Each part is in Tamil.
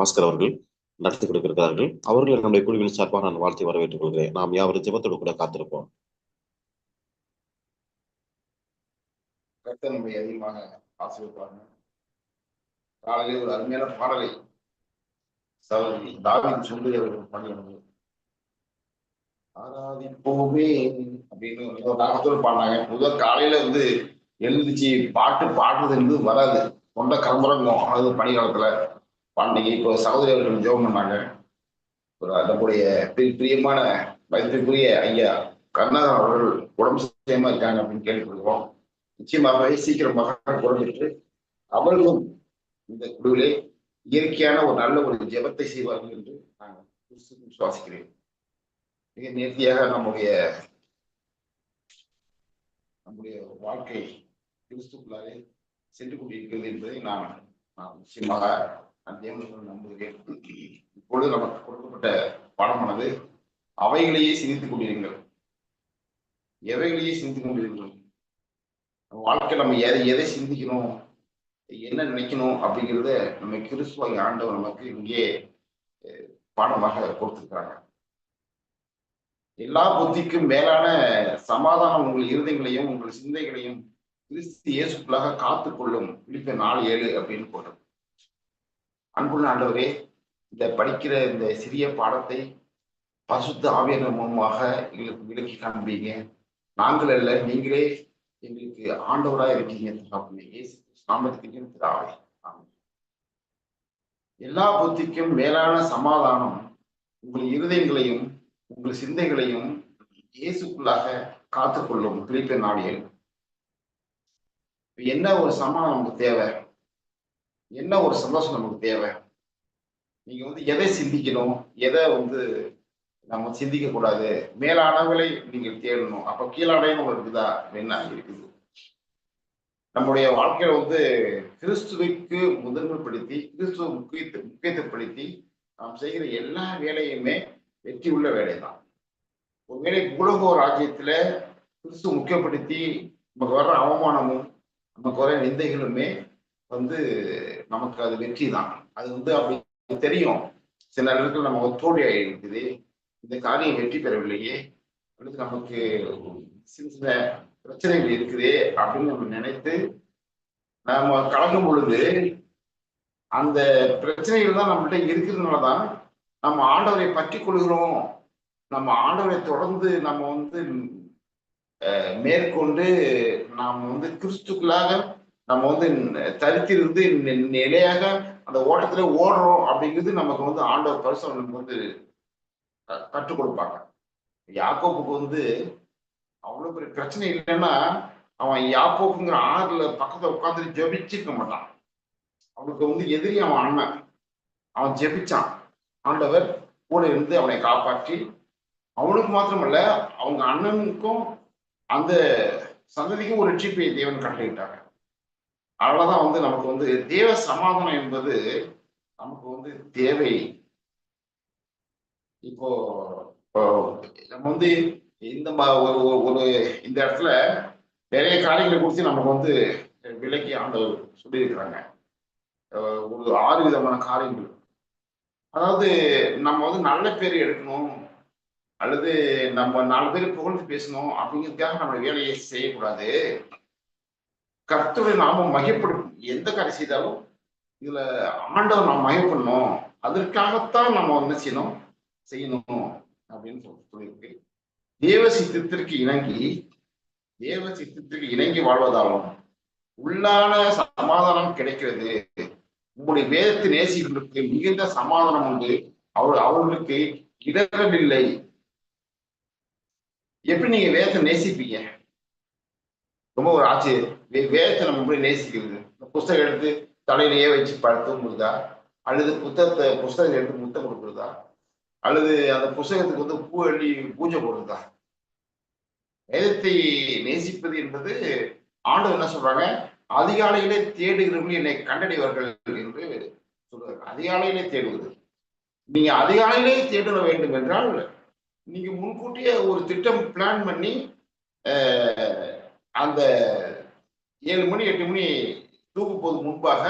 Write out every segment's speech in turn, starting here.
பாஸ்கர் அவர்கள் நடத்தி கொடுக்கிறார்கள் அவர்கள் நம்முடைய குழுவின் சார்பாக நான் வாழ்த்தி வரவேற்றுக் கொள்கிறேன். நாம் யாவரும் ஜெபத்தோடு கூட காத்திருப்போம். கர்த்தர் அதிகமாக காலையில் ஒரு அருமையான பாடலை சகோதரி தாவின் சுந்தரி அவர்கள் பாடினாங்க ஆராதிப்போமே அப்படின்னு ஒரு நாகத்தோடு பாடினாங்க. முதல் காலையில வந்து எழுந்துச்சு பாட்டு பாடுறது என்பது வராது. தொண்டை கலம்புறங்கும். அது பனி காலத்துல பாண்டிகை இப்போ சகோதரி அவர்கள் ஜோம் பண்ணாங்க. ஒரு நம்முடைய பிரியமான மதிப்புக்குரிய ஐயா கருணாகரன் அவர்கள் உடம்பு சுயமா இருக்காங்க அப்படின்னு கேள்விப்படுகிறோம் நிச்சயமாகவே சீக்கிரமாக குறைஞ்சிட்டு அவர்களும் இந்த குழுவிலே இயற்கையான ஒரு நல்ல ஒரு ஜெபத்தை செய்வார்கள் என்று நான் கிறிஸ்துவில் விசுவாசிக்கிறேன் மிக நேர்த்தியாக நம்முடைய நம்முடைய வாழ்க்கை கிறிஸ்துக்குள்ளாலே சென்று கொண்டிருக்கிறது என்பதை நான் நான் நிச்சயமாக நான் நம்புகிறேன். இப்பொழுது நமக்கு கொடுக்கப்பட்ட பாடமானது அவைகளையே சிந்தித்துக் கொண்டிருங்கள். எவைகளையே சிந்தித்துக் கொண்டிருங்கள்? நம்ம வாழ்க்கையில நம்ம எதை எதை சிந்திக்கணும்? என்ன நினைக்கணும்? அப்படிங்கிறத நம்ம கிறிஸ்துவாகி ஆண்டவர் நமக்கு இங்கே பாடமாக கொடுத்துருக்காங்க எல்லா புத்திக்கும் மேலான சமாதானம் உங்கள் இருதயங்களையும் உங்கள் சிந்தைகளையும் கிறிஸ்து இயேசுக்குள்ளாக காத்துக் கொள்ளும் பிலிப்ப நாலு ஏழு அப்படின்னு போட்டது அன்புள்ள ஆண்டவரே இந்த படிக்கிற இந்த சிறிய பாடத்தை பசுத்த ஆவியான மூலமாக எங்களுக்கு விலக்கி காண்பீங்க. நாங்கள் அல்ல நீங்களே எங்களுக்கு ஆண்டவராக இருக்கீங்க. தகப்பனே. இயேசு நாமத்துக்கு எல்லா புத்திக்கும் மேலான சமாதானம் உங்கள் இருதயங்களையும் உங்கள் சிந்தைகளையும் இயேசுக்குள்ளாக காத்துக்கொள்ளும் பிலிப்ப நாடியல் என்ன ஒரு சமாதானம் தேவை? என்ன ஒரு சந்தோஷம் நமக்கு தேவை? நீங்க வந்து எதை சிந்திக்கணும்? எதை வந்து நம்ம சிந்திக்க கூடாது மேலானவர்களை நீங்கள் தேடணும். அப்ப கீழாடையும் இருக்குதா? என்ன இருக்குது? நம்முடைய வாழ்க்கையில வந்து கிறிஸ்துவுக்கு முதன்மைப்படுத்தி கிறிஸ்துவ முக்கியத்து முக்கியத்துவப்படுத்தி நாம் செய்கிற எல்லா வேலையுமே வெற்றி உள்ள வேலை தான் ஒருவேளை உலக ராஜ்யத்துல கிறிஸ்துவ முக்கியப்படுத்தி நமக்கு வர்ற அவமானமும் நமக்கு வர நிந்தைகளுமே வந்து நமக்கு அது வெற்றி தான் அது வந்து அப்படி தெரியும். சில நேரத்தில் நம்ம ஒத்தோடி தோல்வி இருக்குது இந்த காரியம் வெற்றி பெறவில்லையே. அல்லது நமக்கு சின்ன சின்ன பிரச்சனைகள் இருக்குதே அப்படின்னு நம்ம நினைத்து நம்ம கலங்கும் பொழுது அந்த பிரச்சனைகள் தான் நம்மகிட்ட இருக்கிறதுனால தான் நம்ம ஆண்டவரை பற்றி கொள்கிறோம். நம்ம ஆண்டவரை தொடர்ந்து நம்ம வந்து மேற்கொண்டு நாம் வந்து கிறிஸ்துக்குள்ளாக நம்ம வந்து தரித்திருந்து நிலையாக அந்த ஓட்டத்துல ஓடுறோம் அப்படிங்கிறது நமக்கு வந்து ஆண்டவர் பரிசு நமக்கு வந்து க- கற்றுக் கொடுப்பாங்க. யாக்கோப்புக்கு வந்து அவ்வளவு பெரிய பிரச்சனை இல்லைன்னா அவன் யாப்போக்குங்கிற ஆறுல பக்கத்துல உட்காந்து ஜெபிச்சிருக்க மாட்டான். அவனுக்கு வந்து எதிரி அவன் அண்ணன். அவன் ஜெபிச்சான். ஆண்டவர் கூட இருந்து அவனை காப்பாற்றி அவனுக்கு மாத்திரமல்ல அவங்க அண்ணனுக்கும் அந்த சந்ததிக்கும் ஒரு ரட்சிப்பை தேவன் கட்டளையிட்டாங்க அவ்வளவுதான் வந்து நமக்கு வந்து தேவ சமாதானம் என்பது நமக்கு வந்து தேவை இப்போ நம்ம வந்து இந்த ம- ஒரு ஒரு- இந்த இடத்துல நிறைய காரியங்களை குறித்து நமக்கு வந்து விலக்கி ஆண்டவர் சொல்லியிருக்கிறாங்க. ஒரு ஆறு விதமான காரியங்கள். அதாவது நம்ம வந்து நல்ல பேர் எடுக்கணும் அல்லது நம்ம நாலு பேர் புகழ்ந்து பேசணும் அப்படிங்கிறதுக்காக நம்ம வேலையை செய்யக்கூடாது. கர்த்தரை நாம மையப்படும் எந்த காரியம் செய்தாலும் இதுல ஆண்டவர் நாம் மையப்படணும் அதற்காகத்தான் நம்ம என்ன செய்யணும்? செய்யணும் அப்படின்னு சொல்லியிருக்கு. தேவ சித்தத்திற்கு இணங்கி தேவ சித்தத்திற்கு இணங்கி வாழ்வதாலும் உள்ளான சமாதானம் கிடைக்கிறது. உங்களுடைய வேதத்தை நேசிகளுக்கு மிகுந்த சமாதானம் உண்டு. அவர் அவர்களுக்கு இடரவில்லை எப்படி நீங்க வேதத்தை நேசிப்பீங்க? ரொம்ப ஒரு ஆச்சரியம் வேதத்தை நம்ம எப்படி நேசிக்கிறது? இந்த புஸ்தகம் எடுத்து தலையிலேயே வச்சு படுத்து கொடுத்தா அல்லது புத்தகத்தை புஸ்தகம் எடுத்து முத்தம் கொடுக்குறதா? அல்லது அந்த புஸ்தகத்துக்கு வந்து பூ அள்ளி பூஜை போடுறதா? வேதத்தை நேசிப்பது என்பது ஆண்டவர் என்ன சொல்றாங்க? அதிகாலையிலே தேடுகிறவர்கள் என்னை கண்டடைவார்கள் என்று சொல்றாங்க அதிகாலையிலே தேடுவது. நீங்க அதிகாலையிலே தேட வேண்டும் என்றால் நீங்க முன்கூட்டியே ஒரு திட்டம் பிளான் பண்ணி அஹ், அந்த ஏழு மணி எட்டு மணி தூக்கு போது முன்பாக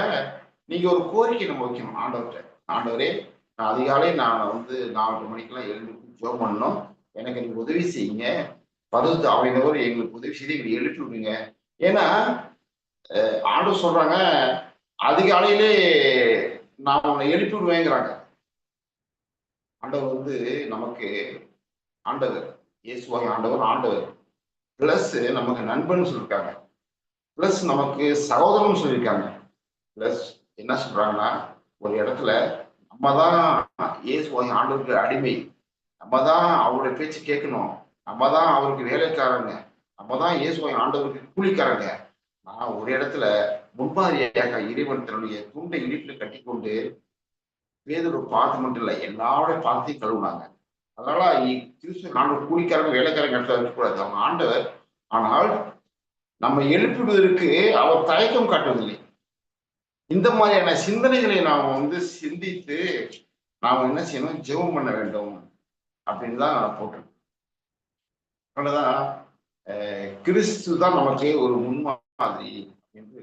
நீங்க ஒரு கோரிக்கை நம்ம வைக்கணும் ஆண்டவர்கிட்ட. ஆண்டவரே நான் அதிகாலை நான் வந்து நாலு மணிக்கெல்லாம் எழுந்து ஜோம் பண்ணணும். எனக்கு நீங்க உதவி செய்யுங்க. பதினஞ்சு அவையினவர் எங்களுக்கு உதவி செய்து எங்களை எழுப்பி விடுங்க. ஏன்னா ஆண்டவர் சொல்றாங்க அதிகாலையிலே நான் உன்னை எழுப்பி விடுவேங்கிறாங்க. ஆண்டவர் வந்து நமக்கு ஆண்டவர் இயேசுவாய் ஆண்டவர் ஆண்டவர். பிளஸ் நமக்கு நண்பன் சொல்லியிருக்காங்க பிளஸ் நமக்கு சகோதரன் சொல்லியிருக்காங்க பிளஸ் என்ன சொல்றாங்கன்னா ஒரு இடத்துல நம்ம தான் ஏசு ஆண்டவருக்கு அடிமை. நம்ம தான் அவருடைய பேச்சு கேட்கணும். நம்ம தான் அவருக்கு வேலைக்காரங்க. நம்ம தான் இயேசுவாய் ஆண்டவருக்கு கூலிக்காரங்க. நான் ஒரு இடத்துல முன்மாதிரியாக இறைவன் தன்னுடைய துண்டை இடிப்பில் கட்டிக்கொண்டு வேதொரு பார்த்து மட்டும் இல்லை எல்லாரோட பார்த்தையும் கழுவுனாங்க. அதனால கிறிஸ்துவ ஆண்டவர் கூலிக்காரங்க வேலைக்காரங்க இடத்துல இருக்கக்கூடாது. அவங்க ஆண்டவர். ஆனால் நம்ம எழுப்பிடுவதற்கு அவர் தயக்கம் காட்டுவதில்லை. இந்த மாதிரியான சிந்தனைகளை நாம் வந்து சிந்தித்து நாம் என்ன செய்யணும்? ஜெபம் பண்ண வேண்டும் அப்படின்னு தான் நான் போட்டிருக்கேன். அதனாலதான் அஹ், கிறிஸ்து தான் நமக்கு ஒரு முன்மாதிரி என்று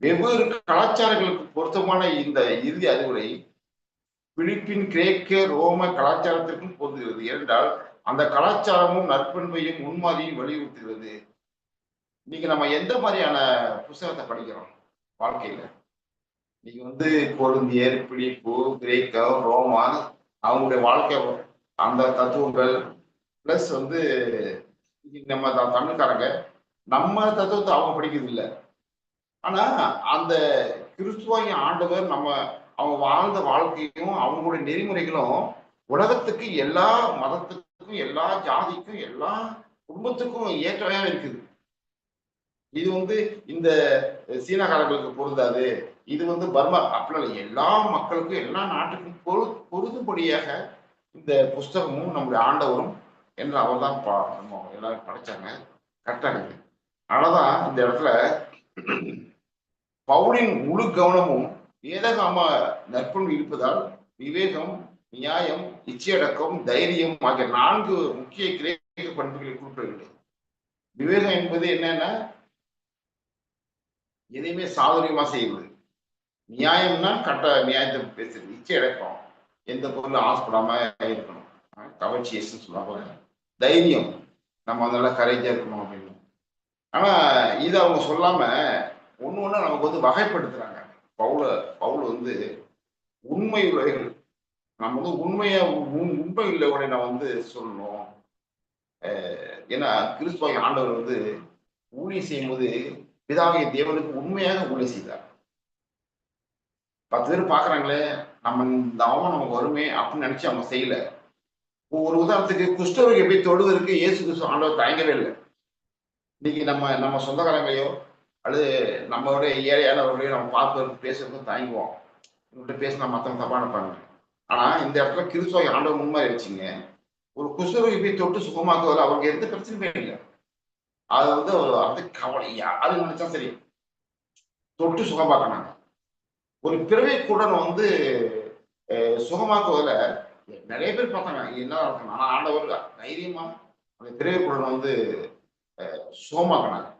வெவ்வேறு கலாச்சாரங்களுக்கு பொருத்தமான இந்த இறுதி அறிவுரை பிலிப்பின் கிரேக்க ரோம கலாச்சாரத்திற்கும் பொருந்துகிறது. ஏனென்றால் அந்த கலாச்சாரமும் நற்பண்பையும் முன்மாதிரியும் வலியுறுத்துகிறது. இன்னைக்கு நம்ம எந்த மாதிரியான புஸ்தகத்தை படிக்கிறோம் வாழ்க்கையில? நீங்க வந்து கொழுந்தியர் பிலிப்பு கிரேக்கம் ரோமா அவங்களுடைய வாழ்க்கை அந்த தத்துவங்கள் பிளஸ் வந்து நம்ம தமிழ்காரங்க நம்ம தத்துவத்தை அவங்க படிக்கிறது இல்லை. ஆனா அந்த கிறிஸ்துவாயின் ஆண்டவர் நம்ம அவங்க வாழ்ந்த வாழ்க்கையும் அவங்களுடைய நெறிமுறைகளும் உலகத்துக்கு எல்லா மதத்துக்கும் எல்லா ஜாதிக்கும் எல்லா குடும்பத்துக்கும் ஏற்றவையா இருக்குது. இது வந்து இந்த சீனக்காரர்களுக்கு பொருந்தாது. இது வந்து பர்மா அப்படிலாம் எல்லா மக்களுக்கும் எல்லா நாட்டுக்கும் பொரு பொருதும்படியாக இந்த புஸ்தகமும் நம்முடைய ஆண்டவரும் என்று அவர் தான் பா எல்லாரும் படைச்சாங்க. கரெக்டாக அதனாலதான் இந்த இடத்துல பவுலின் முழு கவனமும் வேதகாம நற்பண்பு இருப்பதால் விவேகம் நியாயம் இச்சையடக்கம் தைரியம் ஆகிய நான்கு முக்கிய கிரேக்க பண்புகளை குறிப்பிடவில்லை விவேகம் என்பது என்னன்னா எதையுமே சாதுரியமா செய்வது. நியாயம்னா கட்ட நியாயத்தை பேசுறது இச்சையடக்கம் எந்த பொருளும் ஆசைப்படாம இருக்கணும். கவர்ச்சியஸ்ன்னு சொல்லுவாங்க தைரியம். நம்ம அதெல்லாம் கரேஜா இருக்கணும் அப்படின்னு. ஆனா இது அவங்க சொல்லாம ஒண்ணு ஒண்ணு நமக்கு வந்து வகைப்படுத்துறாங்க. பவுல பவுல் வந்து உண்மை உலகில் நம்ம வந்து உண்மையா உண்- உண்மை உள்ளவனை நான் வந்து சொல்லணும். அஹ் ஏன்னா கிறிஸ்துவாய் ஆண்டவர் வந்து ஊழியம் செய்யும்போது பிதாவிய தேவனுக்கு உண்மையாக ஊழியம் செய்தார். பத்து பேர் பாக்குறாங்களே நம்ம இந்த அவன் நமக்கு வருமே அப்படின்னு நினைச்சு அவங்க செய்யல. ஒரு உதாரணத்துக்கு குஷ்டரோகி எப்படி தொடுவதற்கு இயேசு கிறிஸ்துவ ஆண்டவர் தயங்கவே இல்லை. இன்னைக்கு நம்ம நம்ம சொந்தக்காரங்களையோ அல்லது நம்மளோட ஏழையானவர்களையோ நம்ம பார்த்து பேசுறதுக்கு தாங்குவோம் இவங்கள்ட்ட பேசினா மற்றவங்க தப்பா நினைப்பாங்க ஆனா இந்த இடத்துல கிறிஸ்துவ ஆண்டவர் முன்மாதிரி வச்சுங்க ஒரு குஷ்டரோகி போய் தொட்டு சுகமாக்குவதில் அவருக்கு எந்த பிரச்சனையுமே இல்லை. அது வந்து அவர் வந்து கவலை. யாரு நினைச்சா சரி. தொட்டு சுகமாக்கினாங்க. ஒரு பிறவை குடன் வந்து சுகமாக்குவதில் நிறைய பேர் பார்த்தாங்க. என்ன நடக்கணும் ஆனா ஆண்டவர் தைரியமா அந்த பிறவை குடன் வந்து சுகமாக்கினாங்க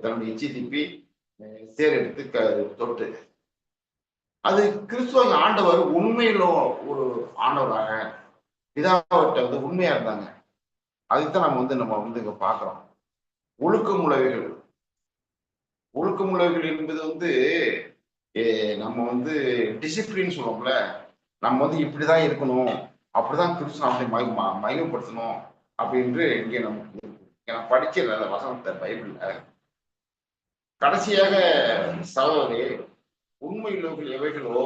தன்னுடைய எச்சி திப்பி சேர் எடுத்து க தொட்டு. அது கிறிஸ்துவ ஆண்டவர் உண்மையில ஒரு ஆண்டவராக பிதாவிட்ட வந்து உண்மையா இருந்தாங்க. அதைத்தான் நம்ம வந்து நம்ம வந்து இங்க பாக்குறோம் ஒழுக்கமுழவைகள் ஒழுக்கமுழவைகள் என்பது வந்து நம்ம வந்து டிசிப்ளின் சொல்லுவோம்ல. நம்ம வந்து இப்படிதான் இருக்கணும். அப்படிதான் கிறிஸ்துவ நாமத்தை மகி- ம- மகிமைப்படுத்தணும். அப்படின்று இங்கே நமக்கு நான் படிச்சேன் வசனத்தை பைபிள்ல கடைசியாக சகோதரே உண்மை உள்ளவர்கள் எவைகளோ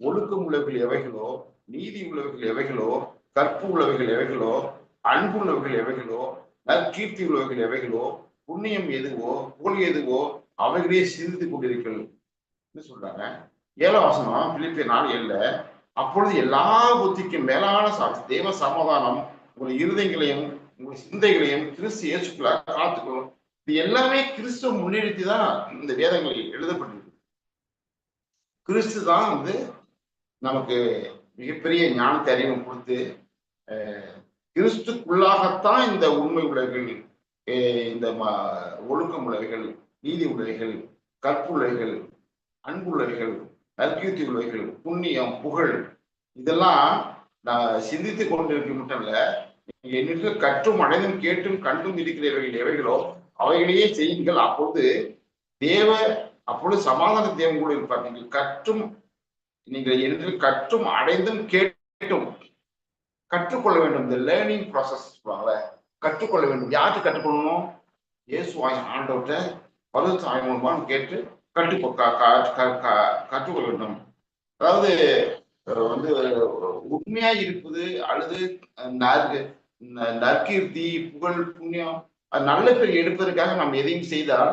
ஒழுக்கம் உள்ளவர்கள் எவைகளோ நீதி உள்ளவர்கள் எவைகளோ கற்பு உள்ளவைகள் எவைகளோ அன்பு உள்ளவர்கள் எவைகளோ நற்கீர்த்தி உள்ளவர்கள் எவைகளோ புண்ணியம் எதுவோ புகழ் எதுவோ அவைகளே சிந்தித்து கொண்டிருக்கள் சொல்றாங்க. ஏழாம் வசனம் பிலிப்பிய நாள் இல்லை அப்பொழுது எல்லா புத்திக்கும் மேலான சாட்சி தேவ சமாதானம் உங்கள் இருதயங்களையும் உங்கள் சிந்தைகளையும் கிறிஸ்து இயேசுக்குள்ள காத்துக்கணும் இது எல்லாமே கிறிஸ்துவ முன்னிறுத்தி தான் இந்த வேதங்களில் எழுதப்பட்டிருக்கு. கிறிஸ்து தான் வந்து நமக்கு மிகப்பெரிய ஞானத்தை அறிவும் கொடுத்து அஹ், கிறிஸ்துக்குள்ளாகத்தான் இந்த உண்மை உலகில் இந்த ஒழுக்கம் உலகைகள் நீதி உலகைகள் கற்புலைகள் அன்புள்ளவைகள் நற்கீர்த்தி உலகைகள் புண்ணியம் புகழ் இதெல்லாம் நான் சிந்தித்து கொண்டிருக்க மட்டும் இல்ல என்னிடத்தில் கற்றும் அடைந்தும் கேட்டும் கண்டும் இருக்கிறவர்கள் எவைகளோ அவைகளையே செய்யுங்கள் அப்பொழுது தேவ அப்பொழுது சமாதான தேவன் கூட இருப்பார். நீங்கள் கற்றும் நீங்கள் என்று கற்றும் அடைந்தும் கேட்டும். கற்றுக்கொள்ள வேண்டும். இந்த லேர்னிங் ப்ராசஸ் சொல்லுவாங்கல்ல கற்றுக்கொள்ள வேண்டும். யாருக்கு கற்றுக்கொள்ளணும்? இயேசு வாய் ஆண்டவர்கிட்ட பரிசு ஆய் மூலமா கேட்டு கற்று க- கற்றுக்கொள்ள வேண்டும். அதாவது வந்து உண்மையா இருப்பது அல்லது ந- நற்கீர்த்தி புகழ் புண்ணியம் அது நல்ல பேர் எடுப்பதற்காக நம்ம எதையும் செய்தால்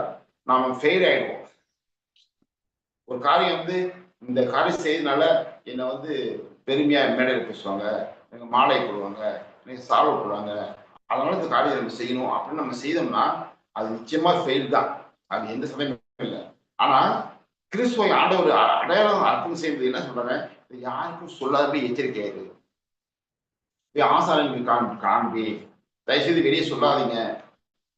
நாம ஃபெயில் ஆயிடுவோம். ஒரு காரியம் வந்து இந்த காரியம் செய்யறதுனால என்னை வந்து பெருமையா மேடையில் பேசுவாங்க எனக்கு மாலை போடுவாங்க எனக்கு சால்வை போடுவாங்க. அதனால இந்த காரியம் நம்ம செய்யணும். அப்படின்னு நம்ம செய்தோம்னா அது நிச்சயமா ஃபெயில் தான். அது எந்த சமயமும் இல்லை. ஆனா கிறிஸ்துவை ஆண்டவர் அடையாளம் அர்ப்பணம் செய்வது என்ன சொல்றாங்க? யாருக்கும் சொல்லாதபடி எச்சரிக்கையாரு போய் காண்பி. தயவுசெய்து வெளியே சொல்லாதீங்க.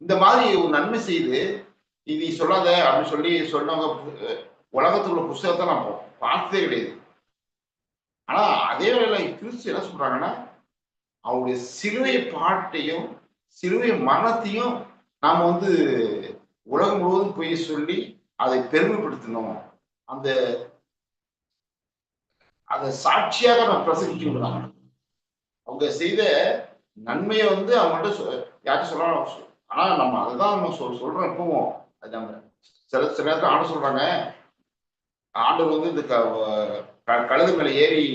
இந்த மாதிரி ஒரு நன்மை செய்து இது சொல்லாத அப்படின்னு சொல்லி சொன்னவங்க பு- உலகத்துக்குள்ள புஸ்தகத்தை நான் பார்த்ததே கிடையாது. ஆனா அதே வேளையில கிறிஸ்து என்ன சொல்றாங்கன்னா அவருடைய சிலுவை பாட்டையும் சிலுவை மனத்தையும் நாம வந்து உலகம் முழுவதும் போய் சொல்லி அதை பெருமைப்படுத்தணும். அந்த அதை சாட்சியாக நம்ம பிரசங்கிக்க விடுறாங்க அவங்க செய்த நன்மையை வந்து அவங்கள்ட்ட சொ- யார்கிட்ட சொல்லலாம்? ஆனா நம்ம அதுதான் நம்ம சொல் சொல்றோம் எப்பவும் அது நம்ம சில சில நேரத்தில் ஆண்டு சொல்றாங்க. ஆண்டவர் வந்து இந்த க- க- கழுது மேல ஏறி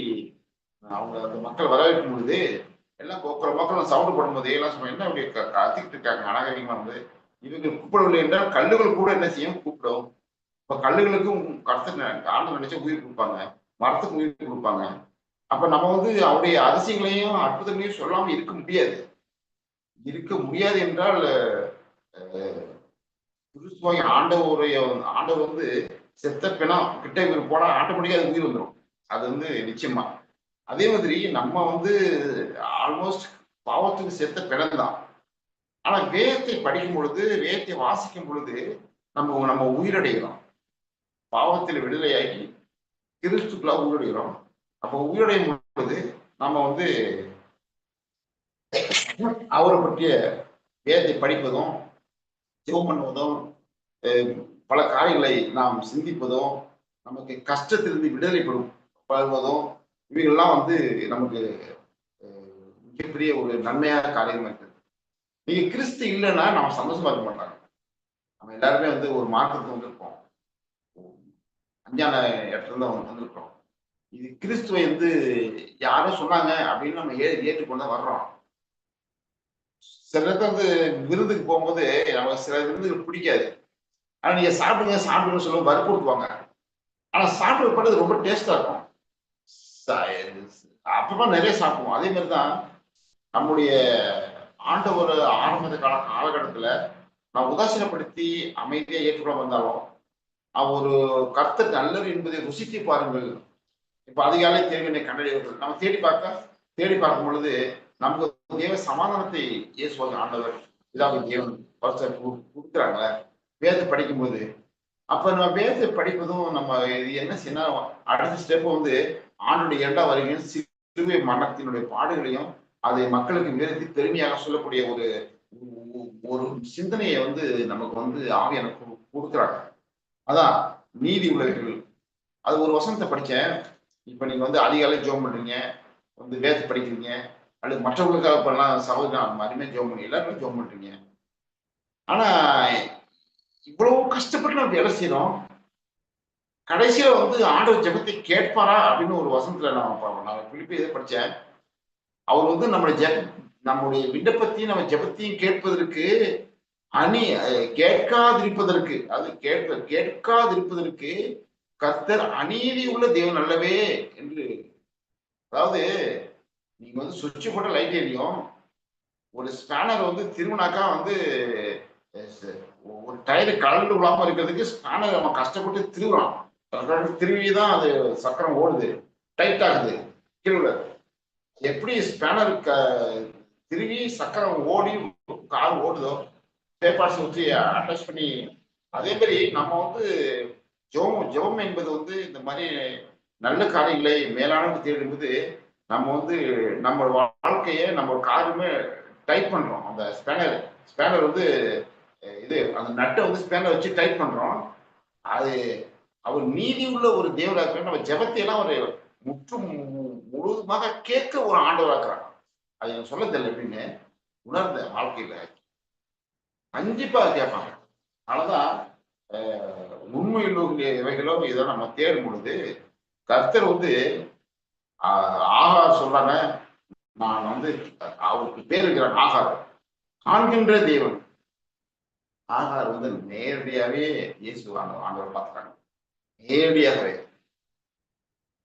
அவங்க அந்த மக்கள் வரவேற்கும் பொழுது எல்லாம் கொக்கிற மக்கள் சவுண்ட் போடும்போது எல்லாம் சொல்லுவாங்க என்ன அப்படி கத்திக்கிட்டு இருக்காங்க அனாகரிகமா வந்து இவங்க கூப்பிடவில்லை என்றால் கல்லுகள் கூட என்ன செய்யும்? கூப்பிடும். இப்ப கல்லுகளுக்கும் கடத்த ஆண்டு நினைச்சா உயிர் கொடுப்பாங்க. மரத்துக்கு உயிர் கொடுப்பாங்க. அப்ப நம்ம வந்து அவருடைய அதிசயங்களையும் அற்புதங்களையும் சொல்லாம இருக்க முடியாது. இருக்க முடியாது என்றால் அஹ், ஆண்டவருடைய ஆண்டவர் வந்து செத்த பிணம் கிட்ட இவர் போனா ஆட்டோமேட்டிக்கா அது உயிர் வந்துடும் அது வந்து நிச்சயமா. அதே மாதிரி நம்ம வந்து ஆல்மோஸ்ட் பாவத்துக்கு செத்த பிணம் தான் ஆனா வேதத்தை படிக்கும் பொழுது வேதத்தை வாசிக்கும் பொழுது நம்ம நம்ம உயிரடைகிறோம். பாவத்தில் விடுதலையாகி கிறிஸ்துக்குள்ள உயிரடைகிறோம். அப்போ உயிரடையும் பொழுது நம்ம வந்து அவரை பற்றிய வேதத்தை படிப்பதும் ஜெபம் பண்ணுவதும் பல காரியங்களை நாம் சிந்திப்பதும் நமக்கு கஷ்டத்திலிருந்து விடுதலை பெறும் படுவதும் இவைகள்லாம் வந்து நமக்கு மிகப்பெரிய ஒரு நன்மையான காரியமா இருக்குது. நீங்க கிறிஸ்து இல்லைன்னா நம்ம சந்தோஷமா இருக்க மாட்டாங்க. நம்ம எல்லாருமே வந்து ஒரு மாற்றத்துக்கு வந்திருப்போம். அஞ்ஞான இடத்துல தான் வந்து வந்திருக்கோம் இது கிறிஸ்துவை வந்து யாரும் சொன்னாங்க அப்படின்னு நம்ம ஏ ஏற்றுக்கொண்டு தான் வர்றோம். சில நேரத்தில் வந்து விருந்துக்கு போகும்போது நமக்கு சில விருந்துகள் பிடிக்காது. ஆனா நீங்க சாப்பிடுங்க சாப்பிடுங்க சொல்லுவோம் வற்புறுத்துவாங்க. ஆனா சாப்பிட பண்ணது ரொம்ப டேஸ்டா இருக்கும். ச- அப்பப்ப நிறைய சாப்பிடுவோம். அதே மாதிரி தான் நம்முடைய ஆண்டவர் ஆரம்ப கால காலகட்டத்துல நான் உதாசீனப்படுத்தி அமைதியா ஏற்றுக்கொள்ள வந்தாலும் அவர் ஒரு கர்த்தர் நல்லவர் என்பதை ருசித்து பாருங்கள். இப்ப அதிகாலை தேவையை கண்டறியவர்கள் நம்ம தேடி பார்க்க தேடி பார்க்கும் பொழுது நமக்கு தேவ சமாதானத்தை இயேசுவாக ஆண்டவர் இதாவது தேவன் பரிசு கொடுக்குறாங்களே? வேதத்தை படிக்கும்போது. அப்ப நம்ம வேதத்தை படிப்பதும் நம்ம இது என்ன செய்யணும் அடுத்த ஸ்டெப் வந்து ஆண்டுடைய இரண்டாம் வருகையும் சிறுவை மரணத்தினுடைய பாடுகளையும் அதை மக்களுக்கு விவரித்து பெருமையாக சொல்லக்கூடிய ஒரு ஒரு சிந்தனையை வந்து நமக்கு வந்து ஆவியான கொடுக்குறாங்க. அதான் நீதி உலகங்கள் அது ஒரு வசனத்தை படித்தேன் இப்போ நீங்கள் வந்து அதிகாலை ஜோம் பண்ணுறீங்க வந்து வேதத்தை படிக்கிறீங்க. அல்லது மற்றவங்களுக்காக பண்ணலாம். சகோதரன் அருமையா ஜோம் பண்ணி எல்லாருமே ஜோம் பண்ணுறீங்க ஆனா இவ்வளவு கஷ்டப்பட்டு நம்ம வேலை செய்யறோம் கடைசியில வந்து ஆண்டவர் ஜெபத்தை கேட்பாரா அப்படின்னு ஒரு வசனத்துல நான் பார்ப்போம் நான் பிலிப்பி இதை படித்தேன் அவர் வந்து நம்மளுடைய ஜெ நம்முடைய விண்ணப்பத்தையும் நம்ம ஜெபத்தையும் கேட்பதற்கு அணி கேட்காதிருப்பதற்கு அது கேட்ப கேட்காதிருப்பதற்கு கர்த்தர் அநீதி உள்ள தேவன் அல்லவே என்று. அதாவது நீங்க வந்து சுவிட்ச் போட்ட லைட் எரியும் ஒரு ஸ்பேனர் வந்து திரும்பினாக்கா வந்து ஒரு டயரு கலந்து விழாம இருக்கிறதுக்கு ஸ்பேனர் நம்ம கஷ்டப்பட்டு திருவுறோம் திருவி தான் அது சக்கரம் ஓடுது. டைட் ஆகுது. கீழே எப்படி ஸ்பேனர் க திருவி சக்கரம் ஓடி கார் ஓடுதோ பேப்பர்ஸ் வச்சு அட்டாச் பண்ணி அதே மாதிரி நம்ம வந்து ஜெபம் ஜெபம் என்பது வந்து இந்த மாதிரி நல்ல காரியங்களை மேலானது தேடும்போது நம்ம வந்து நம்ம வாழ்க்கையை நம்ம காருமே டைப் பண்றோம். அந்த ஸ்பேனர் ஸ்பேனர் வந்து இது அந்த நட்டை வந்து ஸ்பேனர் வச்சு டைப் பண்றோம். அது அவர் நீதி உள்ள ஒரு தேவராக நம்ம ஜபத்தையெல்லாம் ஒரு முற்று மு- முழுவதுமாக கேட்க ஒரு ஆண்டவராக்குறாங்க அது எனக்கு சொல்ல தெரியல எப்படின்னு உணர்ந்த வாழ்க்கையில கண்டிப்பா கேட்பாங்க. அதனாலதான் அஹ், உண்மையில் இவைகளோ இதை நம்ம தேடும் பொழுது கர்த்தர் வந்து ஆகார் சொல்றாங்க நான் வந்து அவருக்கு பேர் இருக்கிறேன் ஆகார். காண்கின்ற தெய்வன் ஆகார் வந்து நேரடியாவே இயேசு ஆண்டவர் ஆண்டவர் நேரடியாகவே.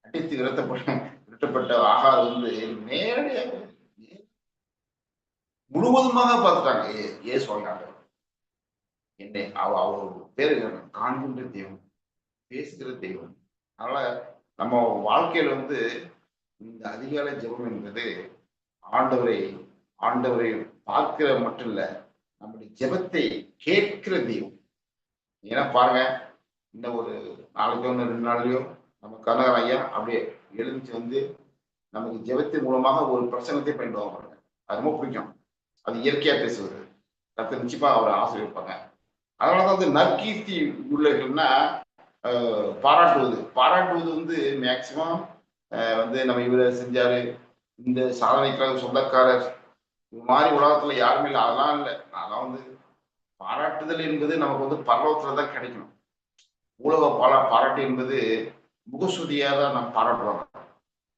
அடித்து விரட்டப்பட்ட விரட்டப்பட்ட ஆகார் வந்து நேரடியாக முழுவதுமாக பார்த்துட்டாங்க. இயேசு ஆண்டவர். என்னை அவ அவர் பேர் காண்கின்ற தெய்வம் பேசுகிற தெய்வம் அதனால நம்ம வாழ்க்கையில வந்து இந்த அதிகாலை ஜெபம் என்பது ஆண்டவரை ஆண்டவரை பார்க்கிற மட்டும் இல்ல நம்முடைய ஜெபத்தை கேட்கிற தெய்வம். ஏன்னா பாருங்க இந்த ஒரு நாளைக்கு ஒன்று ரெண்டு நாள்லயோ நம்ம கனகர் ஐயா அப்படியே எழுந்துச்சு வந்து நமக்கு ஜெபத்தின் மூலமாக ஒரு பிரசங்கத்தை பண்ணிட்டு வாங்க அது ரொம்ப பிடிக்கும். அது இயற்கையா பேசுவது. கருத்து நிச்சயமா அவரை ஆசிரியப்பாங்க அதனாலதான் வந்து நற்கீர்த்தி உள்ளர்கள்னா பாராட்டுவது. பாராட்டுவது வந்து மேக்சிமம் வந்து நம்ம இவரை செஞ்சாரு. இந்த சாதனைக்காக சொந்தக்காரர். இது மாதிரி உலகத்துல யாருமே இல்லை. அதெல்லாம் இல்லை. அதெல்லாம் வந்து பாராட்டுதல் என்பது நமக்கு வந்து பரலோகத்துல தான் கிடைக்கும் உலக பாரா பாராட்டு என்பது முகசுதியாக தான் நம்ம பாராட்டுறோம்.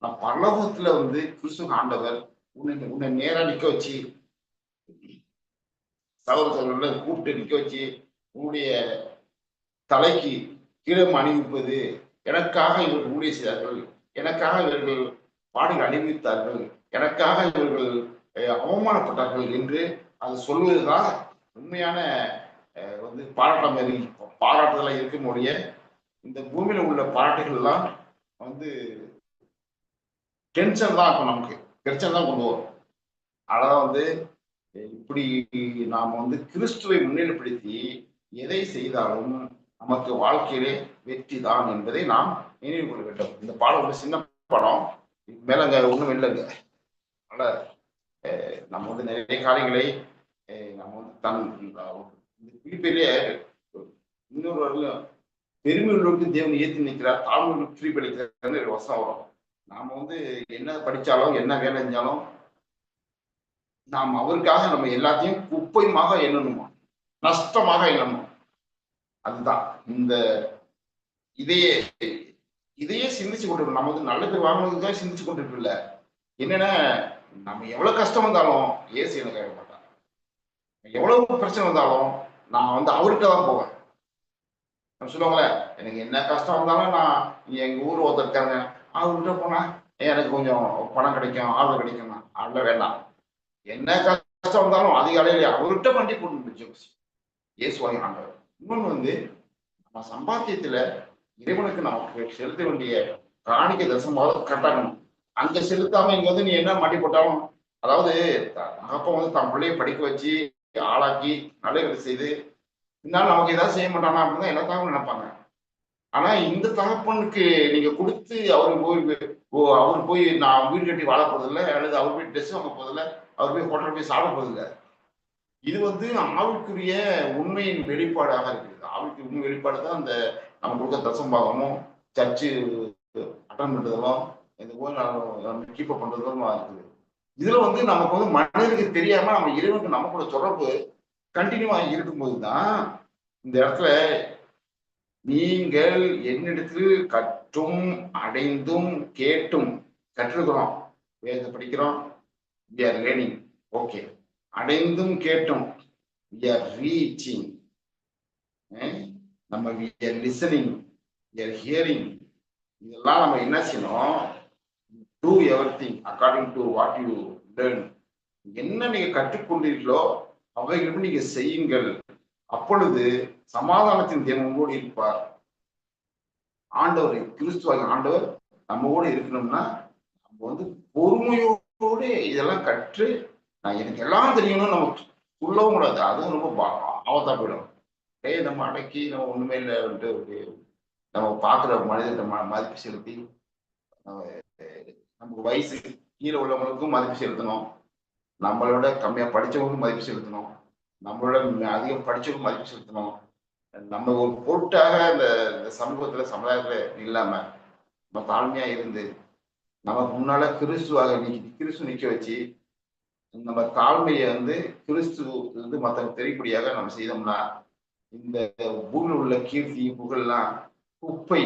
நான் பரலோகத்துல வந்து கிறிஸ்து ஆண்டவர் உன்னை உன்னை நேரா நிக்க வச்சு சகோதர சகோதரர்களை கூப்பிட்டு நிக்க வச்சு உன்னுடைய தலைக்கு கீழே அணிவிப்பது எனக்காக இவர் ஊழிய செய்தார்கள். எனக்காக இவர்கள் பாடல் அணிவித்தார்கள். எனக்காக இவர்கள் அவமானப்பட்டார்கள் என்று அது சொல்வதுதான் உண்மையான அஹ், வந்து மாதிரி பாராட்டுதலாக இருக்கக்கூடிய இந்த பூமியில உள்ள பாராட்டுகள் எல்லாம் வந்து டென்ஷன் தான் இருக்கும் நமக்கு. பிரச்சனை தான் கொண்டு வரும். அதான் வந்து இப்படி நாம் வந்து கிறிஸ்துவை முன்னிலைப்படுத்தி எதை செய்தாலும் நமக்கு வாழ்க்கையிலே வெற்றி தான் என்பதை நாம் நினைவு கொள்ள இந்த பாடம் ஒரு சின்ன படம். இதுக்கு மேல அங்க ஒண்ணும் இல்லைங்க அதனால அஹ், நம்ம வந்து நிறைய காரியங்களை நம்ம வந்து தன் இந்த பிடிப்பிலே இன்னொரு வரலும் பெருமை தேவன் ஏற்றி நிற்கிறார் தாழ்வு உள்ளவருக்கு ஃப்ரீ வரும். நாம வந்து என்ன படிச்சாலும் என்ன வேலை செஞ்சாலும் நாம் அவருக்காக நம்ம எல்லாத்தையும் குப்பைமாக எண்ணணுமா? நஷ்டமாக எண்ணணும்? அதுதான். இந்த இதையே இதையே சிந்திச்சு கொண்டு நம்ம வந்து நல்ல பேர் வாங்கினதுக்கு தான் சிந்திச்சு கொண்டிருக்கல என்னன்னா நம்ம எவ்வளவு கஷ்டம் வந்தாலும் ஏசி எனக்கு கேட்க மாட்டான் எவ்வளவு பிரச்சனை வந்தாலும் நான் வந்து அவர்கிட்ட தான் போவேன். நம்ம சொல்லுவாங்களே எனக்கு என்ன கஷ்டம் வந்தாலும் நான் எங்க ஊர் ஒருத்தர் இருக்காங்க அவர்கிட்ட போனா எனக்கு கொஞ்சம் பணம் கிடைக்கும் ஆதரவு கிடைக்கும் அதெல்லாம் வேண்டாம். என்ன கஷ்டம் வந்தாலும் அதிகாலையில அவர்கிட்ட வண்டி கொண்டு முடிச்சு இயேசுவாங்க ஆண்டவர். இன்னொன்று வந்து நம்ம சம்பாத்தியத்துல இறைவனுக்கு நமக்கு செலுத்த வேண்டிய காணிக்க தசமாவது கட்டணும். அங்க செலுத்தாம இங்க வந்து நீ என்ன மாட்டி போட்டாலும் அதாவது தகப்பன் வந்து தன் பிள்ளைய படிக்க வச்சு ஆளாக்கி நல்ல செய்து இருந்தாலும் நமக்கு ஏதாவது செய்ய மாட்டானா அப்படின்னு தான் எல்லாத்தாவும் நினைப்பாங்க. ஆனா இந்த தகப்பனுக்கு நீங்க கொடுத்து அவரு போய் ஓ அவர் போய் நான் வீடு கட்டி வாழ போறதில்ல அல்லது அவர் போய் ட்ரெஸ் வாங்க போறதில்ல அவர் போய் ஹோட்டல் போய் சாப்பிட போறதில்ல. இது வந்து ஆவிக்குரிய உண்மையின் வெளிப்பாடாக இருக்குது. ஆவிக்கு உண்மை வெளிப்பாடு தான் அந்த நம்ம கொடுக்க தசம்பாகமும் சர்ச்சு அட்டன் பண்றதெல்லாம் இந்த கோயில் கீப்பப் பண்றதெல்லாம் இருக்குது. இதுல வந்து நமக்கு வந்து மனிதனுக்கு தெரியாம நம்ம இறைவனுக்கு நம்ம கூட தொடர்பு கண்டினியூவா இருக்கும்போது தான் இந்த இடத்துல நீங்கள் என்னிடத்தில் கற்றும் அடைந்தும் கேட்டும் கற்றுக்கிறோம் வேத படிக்கிறோம். வி ஆர் லேர்னிங் ஓகே அடைந்தும் கேட்டும். வி ஆர் ரீச்சிங் நம்ம லிசனிங் ஹியரிங் இதெல்லாம் நம்ம என்ன செய்யணும்? Do thing according to what you learn என்ன நீங்க கற்றுக்கொண்டீர்களோ அவைகளும் நீங்க செய்யுங்கள். அப்பொழுது சமாதானத்தின் தேவன் உங்களோடு இருப்பார். ஆண்டவர் கிறிஸ்துவாக ஆண்டவர் நம்ம கூட இருக்கணும்னா நம்ம வந்து பொறுமையோடு இதெல்லாம் கற்று நான் எனக்கு எல்லாம் தெரியணும்னு நம்ம சொல்லவும் கூடாது. அதுவும் ரொம்ப ஆபத்தா போயிடும். ஏய் நம்ம அடக்கி நம்ம ஒண்ணுமே இல்லை ஒரு நம்ம பார்க்குற மனிதத்தை ம மதிப்பு செலுத்தி நம்ம, நமக்கு வயசு கீழே உள்ளவங்களுக்கும் மதிப்பு செலுத்தணும். நம்மளோட கம்மியா படிச்சவங்களுக்கும் மதிப்பு செலுத்தணும். நம்மளோட அதிகம் படிச்சவங்களுக்கும் மதிப்பு செலுத்தணும். நம்ம ஒரு பொருட்டாக இந்த இந்த சமூகத்துல சமுதாயத்துல இல்லாம நம்ம தாழ்மையா இருந்து நமக்கு முன்னால கிறிஸ்துவாக நிக்க கிறிஸ்து நிக்க வச்சு நம்ம தாழ்மையை வந்து கிறிஸ்து வந்து மற்றவங்க தெரியக்கூடியாக நம்ம செய்தோம்னா இந்த பூமியில் உள்ள கீர்த்தி புகழ்லாம் குப்பை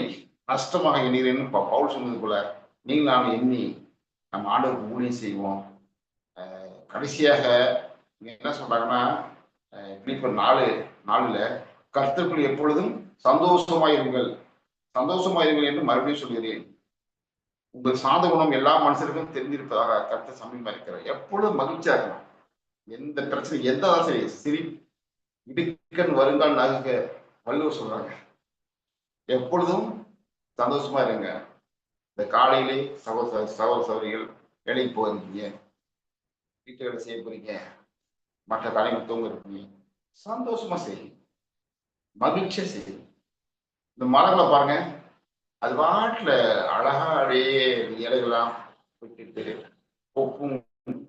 நஷ்டமாக எண்ணுகிறேன்னு பவுல் சொன்னது போல நீங்கள் நாம் எண்ணி நம்ம ஆண்டவருக்கு ஊழியம் செய்வோம். கடைசியாக இங்க என்ன சொல்றாங்கன்னா அஹ் பிலிப்பர் நாலு நாலுல கர்த்தருக்குள் எப்பொழுதும் சந்தோஷமாயிருங்கள். சந்தோஷமாயிருங்கள் என்று மறுபடியும் சொல்கிறேன். உங்கள் சாந்த குணம் எல்லா மனுஷருக்கும் தெரிஞ்சிருப்பதாக கருத்தை சமீபமா இருக்கிறார். எப்பொழுதும் மகிழ்ச்சியா இருக்கணும். எந்த பிரச்சனை எந்த சரி சிரி சிக்கன் வருங்கால் நகைக்க வள்ளுவர் சொல்றாங்க. எப்பொழுதும் சந்தோஷமா இருங்க. இந்த காலையிலே சகோதர சகோதர சகோதரிகள் வேலைக்கு போகிறீங்க வீட்டு வேலை செய்ய போறீங்க. மற்ற காரியங்கள் தூங்க இருக்கீங்க சந்தோஷமா செய்யுங்க. மகிழ்ச்சியா செய்யுங்க. இந்த மரங்களை பாருங்க. அது வாட்டில் அழகா அப்படியே இலைகள்லாம் விட்டுட்டு கொப்பும்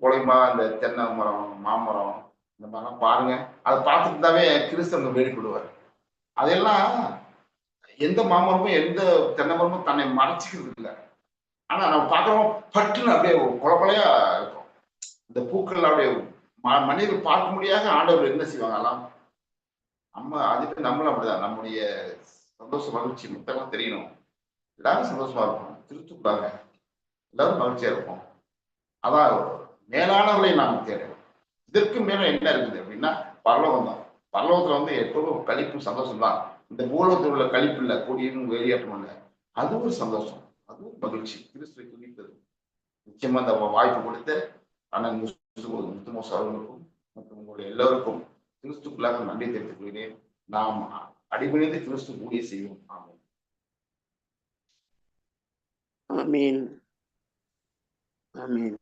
குலைமா அந்த தென்னை மரம் மாமரம் இந்த மாதிரிலாம் பாருங்க. அதை பார்த்துட்டு இருந்தாவே கிறிஸ்தவங்க வெளிப்படுவார் அதெல்லாம் எந்த மாமரமும் எந்த தென்னை மரமும் தன்னை மறைச்சிக்கிறது இல்லை. ஆனா நம்ம பார்க்குறோம் பட்டுன்னு அப்படியே கொல இருக்கும். இந்த பூக்கள் அப்படியே ம- மனிதர்கள் பார்க்க முடியாத ஆண்டவர் என்ன செய்வாங்க? எல்லாம் நம்ம அதுக்கு நம்மளும் அப்படிதான். நம்முடைய சந்தோஷ மகிழ்ச்சி மொத்தமாக தெரியணும். எல்லாரும் சந்தோஷமா இருப்போம். திருத்துக்குள்ளாங்க எல்லாரும் மகிழ்ச்சியா இருப்போம். அதான் மேலானவர்களை நாம் தேடுவோம் இதற்கு மேல என்ன இருக்குது அப்படின்னா பரலோகம் தான். பரலோகத்துல வந்து எப்பவும் கழிப்பு சந்தோஷம் தான். இந்த பூலோகத்தில் உள்ள கழிப்பு இல்லை கொடியும் வெளியேற்றம் இல்லை அது ஒரு சந்தோஷம். அது ஒரு மகிழ்ச்சி. கிறிஸ்துவை துணிப்பது நிச்சயமா அந்த வாய்ப்பு கொடுத்து ஆனால் முத்துமோஸ் அவர்களுக்கும் மற்றும் உங்களுடைய எல்லோருக்கும் கிறிஸ்துக்குள்ளாக நன்றி தெரிவித்துக் கொள்கிறேன். நாம் அடிபணிந்து கிறிஸ்து ஊழிய செய்வோம். ஆமாம் ஆமீன். ஆமீன்.